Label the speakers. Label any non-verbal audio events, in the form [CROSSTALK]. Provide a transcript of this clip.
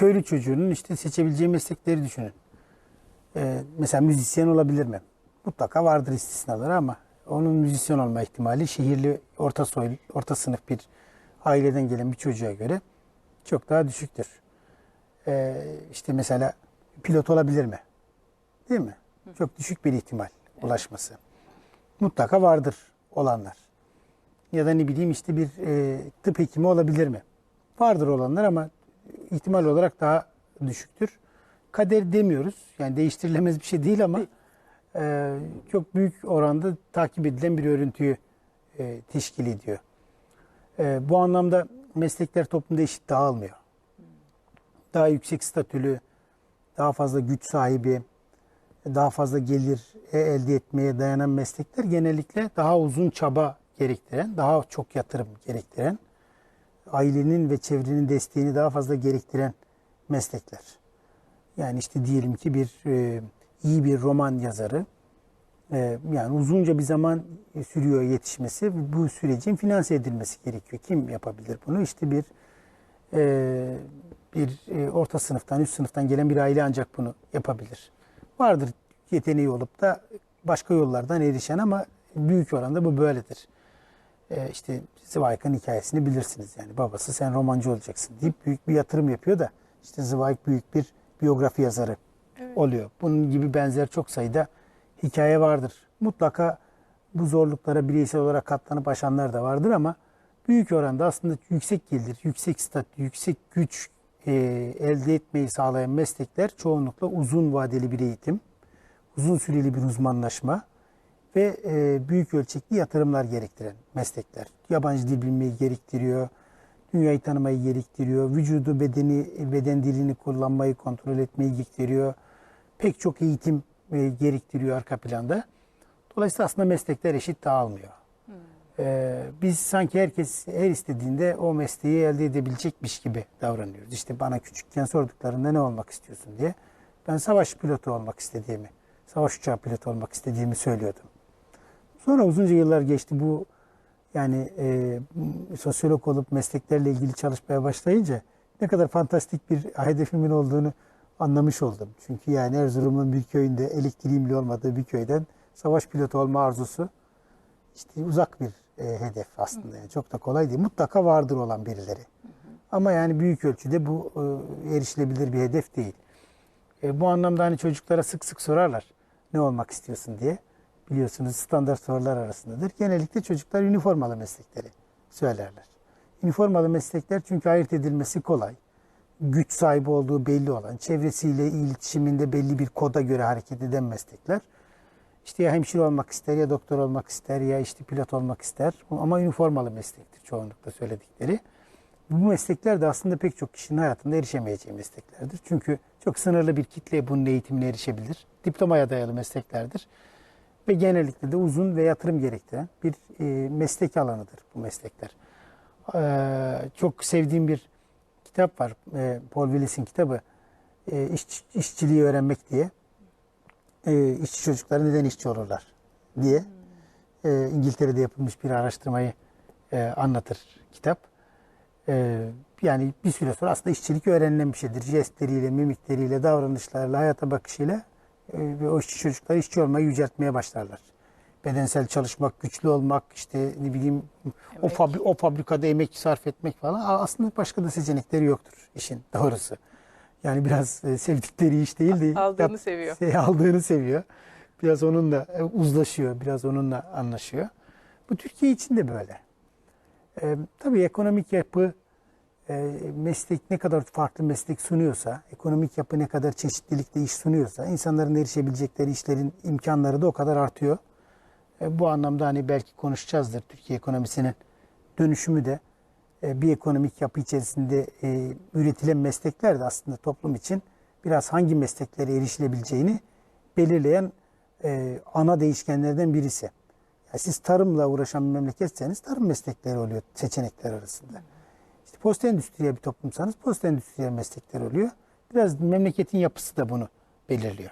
Speaker 1: köylü çocuğunun işte seçebileceği meslekleri düşünün. Ee, mesela müzisyen olabilir mi? Mutlaka vardır istisnaları ama onun müzisyen olma ihtimali şehirli orta soy, orta sınıf bir aileden gelen bir çocuğa göre çok daha düşüktür. Ee, işte mesela pilot olabilir mi? Değil mi? Çok düşük bir ihtimal ulaşması. Mutlaka vardır olanlar. Ya da ne bileyim işte bir e, tıp hekimi olabilir mi? Vardır olanlar ama ihtimal olarak daha düşüktür. Kader demiyoruz. Yani değiştirilemez bir şey değil ama e, çok büyük oranda takip edilen bir örüntüyü e, teşkil ediyor. E, bu anlamda meslekler toplumda eşit dağılmıyor. Daha yüksek statülü, daha fazla güç sahibi, daha fazla gelir e, elde etmeye dayanan meslekler genellikle daha uzun çaba gerektiren, daha çok yatırım gerektiren, ailenin ve çevrenin desteğini daha fazla gerektiren meslekler. Yani işte diyelim ki bir e, iyi bir roman yazarı, e, yani uzunca bir zaman sürüyor yetişmesi, bu sürecin finanse edilmesi gerekiyor. Kim yapabilir bunu? İşte bir e, bir e, orta sınıftan, üst sınıftan gelen bir aile ancak bunu yapabilir. Vardır yeteneği olup da başka yollardan erişen ama büyük oranda bu böyledir. E, işte Zweig'ın hikayesini bilirsiniz yani babası sen romancı olacaksın deyip büyük bir yatırım yapıyor da işte Zweig büyük bir biyografi yazarı oluyor. Bunun gibi benzer çok sayıda hikaye vardır. Mutlaka bu zorluklara bireysel olarak katlanıp aşanlar da vardır ama büyük oranda aslında yüksek gelir, yüksek statü, yüksek güç e, elde etmeyi sağlayan meslekler çoğunlukla uzun vadeli bir eğitim, uzun süreli bir uzmanlaşma ve e, büyük ölçekli yatırımlar gerektiren meslekler. Yabancı dil bilmeyi gerektiriyor, dünyayı tanımayı gerektiriyor, vücudu, bedeni, beden dilini kullanmayı, kontrol etmeyi gerektiriyor. Pek çok eğitim e, gerektiriyor arka planda. Dolayısıyla aslında meslekler eşit dağılmıyor. Ee, biz sanki herkes her istediğinde o mesleği elde edebilecekmiş gibi davranıyoruz. İşte bana küçükken sorduklarında ne olmak istiyorsun diye. Ben savaş pilotu olmak istediğimi, savaş uçağı pilotu olmak istediğimi söylüyordum. Sonra uzunca yıllar geçti bu yani e, sosyolog olup mesleklerle ilgili çalışmaya başlayınca ne kadar fantastik bir hedefimin olduğunu anlamış oldum. Çünkü yani Erzurum'un bir köyünde elektriğin bile olmadığı bir köyden savaş pilotu olma arzusu işte uzak bir e, hedef aslında. Yani çok da kolay değil. Mutlaka vardır olan birileri. Ama yani büyük ölçüde bu e, erişilebilir bir hedef değil. E, bu anlamda hani çocuklara sık sık sorarlar ne olmak istiyorsun diye. Biliyorsunuz standart sorular arasındadır. Genellikle çocuklar üniformalı meslekleri söylerler. Üniformalı meslekler çünkü ayırt edilmesi kolay. Güç sahibi olduğu belli olan, çevresiyle iletişiminde belli bir koda göre hareket eden meslekler. İşte ya hemşire olmak ister ya doktor olmak ister ya işte pilot olmak ister. Ama üniformalı meslektir çoğunlukla söyledikleri. Bu meslekler de aslında pek çok kişinin hayatında erişemeyeceği mesleklerdir. Çünkü çok sınırlı bir kitle bunun eğitimine erişebilir. Diplomaya dayalı mesleklerdir. Ve genellikle de uzun ve yatırım gerektiren bir e, meslek alanıdır bu meslekler. Ee, çok sevdiğim bir kitap var. E, Paul Willis'in kitabı. E, iş, işçiliği öğrenmek diye e, işçi çocuklar neden işçi olurlar diye e, İngiltere'de yapılmış bir araştırmayı e, anlatır kitap. E, yani bir süre sonra aslında işçilik öğrenilen bir şeydir. Jestleriyle, mimikleriyle, davranışlarıyla, hayata bakışıyla e, o işçi çocuklar işçi olmayı yüceltmeye başlarlar. Bedensel çalışmak, güçlü olmak, işte ne bileyim o, fabri, o fabrikada emek sarf etmek falan aslında başka da seçenekleri yoktur işin doğrusu. Yani biraz e, sevdikleri iş değil de [LAUGHS]
Speaker 2: Aldığını
Speaker 1: yap-
Speaker 2: seviyor.
Speaker 1: şey, [LAUGHS] aldığını seviyor. Biraz onunla e, uzlaşıyor, biraz onunla anlaşıyor. Bu Türkiye için de böyle. E, tabii ekonomik yapı meslek ne kadar farklı meslek sunuyorsa, ekonomik yapı ne kadar çeşitlilikte iş sunuyorsa, insanların erişebilecekleri işlerin imkanları da o kadar artıyor. E, bu anlamda hani belki konuşacağızdır Türkiye ekonomisinin dönüşümü de e, bir ekonomik yapı içerisinde e, üretilen meslekler de aslında toplum için biraz hangi mesleklere erişilebileceğini belirleyen e, ana değişkenlerden birisi. Yani siz tarımla uğraşan bir memleketseniz tarım meslekleri oluyor seçenekler arasında. İşte post endüstriye bir toplumsanız post endüstriyel meslekler oluyor. Biraz memleketin yapısı da bunu belirliyor.